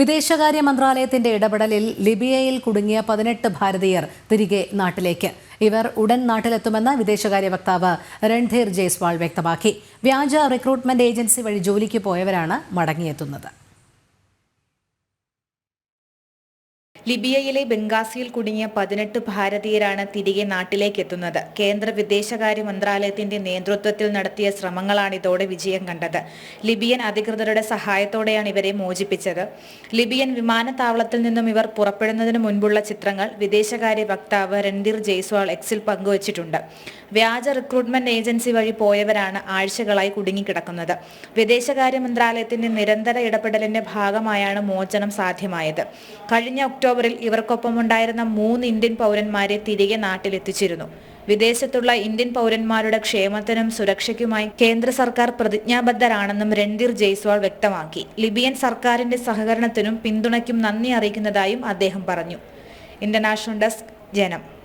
വിദേശകാര്യ മന്ത്രാലയത്തിന്റെ ഇടപെടലിൽ ലിബിയയിൽ കുടുങ്ങിയ പതിനെട്ട് ഭാരതീയർ തിരികെ നാട്ടിലേക്ക്. ഇവർ ഉടൻ നാട്ടിലെത്തുമെന്ന് വിദേശകാര്യ വക്താവ് രൺധീർ ജയ്സ്വാൾ വ്യക്തമാക്കി. വ്യാജ റിക്രൂട്ട്മെന്റ് ഏജൻസി വഴി ജോലിക്ക് പോയവരാണ് മടങ്ങിയെത്തുന്നത്. ലിബിയയിലെ ബംഗാസിയിൽ കുടുങ്ങിയ പതിനെട്ട് ഭാരതീയരാണ് തിരികെ നാട്ടിലേക്ക് എത്തുന്നത് കേന്ദ്ര വിദേശകാര്യ മന്ത്രാലയത്തിന്റെ നേതൃത്വത്തിൽ നടത്തിയ ശ്രമങ്ങളാണ് ഇതോടെ വിജയം കണ്ടത്. ലിബിയൻ അധികൃതരുടെ സഹായത്തോടെയാണ് ഇവരെ മോചിപ്പിച്ചത്. ലിബിയൻ വിമാനത്താവളത്തിൽ നിന്നും ഇവർ പുറപ്പെടുന്നതിന് മുൻപുള്ള ചിത്രങ്ങൾ വിദേശകാര്യ വക്താവ് രൺധീർ ജയ്സ്വാൾ എക്സിൽ പങ്കുവച്ചിട്ടുണ്ട്. വ്യാജ റിക്രൂട്ട്മെന്റ് ഏജൻസി വഴി പോയവരാണ് ആഴ്ചകളായി കുടുങ്ങിക്കിടക്കുന്നത്. വിദേശകാര്യ മന്ത്രാലയത്തിന്റെ നിരന്തര ഇടപെടലിന്റെ ഭാഗമായാണ് മോചനം സാധ്യമായത്. കഴിഞ്ഞ ഒക്ടോബറിൽ ഇവർക്കൊപ്പമുണ്ടായിരുന്ന മൂന്ന് ഇന്ത്യൻ പൗരന്മാരെ തിരികെ നാട്ടിലെത്തിച്ചിരുന്നു. വിദേശത്തുള്ള ഇന്ത്യൻ പൗരന്മാരുടെ ക്ഷേമത്തിനും സുരക്ഷയ്ക്കുമായി കേന്ദ്ര സർക്കാർ പ്രതിജ്ഞാബദ്ധരാണെന്നും രൺധീർ ജയ്സ്വാൾ വ്യക്തമാക്കി. ലിബിയൻ സർക്കാരിന്റെ സഹകരണത്തിനും പിന്തുണയ്ക്കും നന്ദി അറിയിക്കുന്നതായും അദ്ദേഹം പറഞ്ഞു. ഇന്റർനാഷണൽ ഡെസ്ക് ജനം.